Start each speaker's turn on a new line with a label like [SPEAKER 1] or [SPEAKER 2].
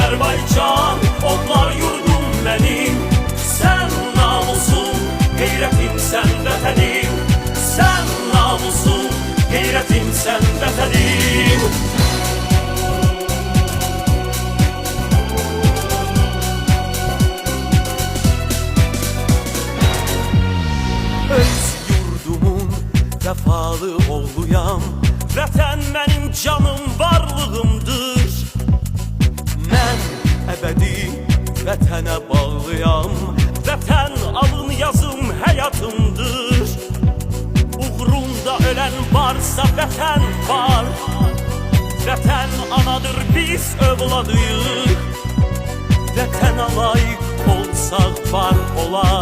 [SPEAKER 1] Azerbaycan Otlar yurdum benim. Sen namusun Gayretim sen vətenim Sen namusun Gayretim sen vətenim Öz yurdumun Vəfalı oğluyam. Vətən mənim canım var. Əbədi vətənə bağlıyam Vətən alın yazım həyatımdır. Uğrunda ölən varsa vətən var. Vətən anadır biz övladıyıq. Vətənə layiq olsaq var olar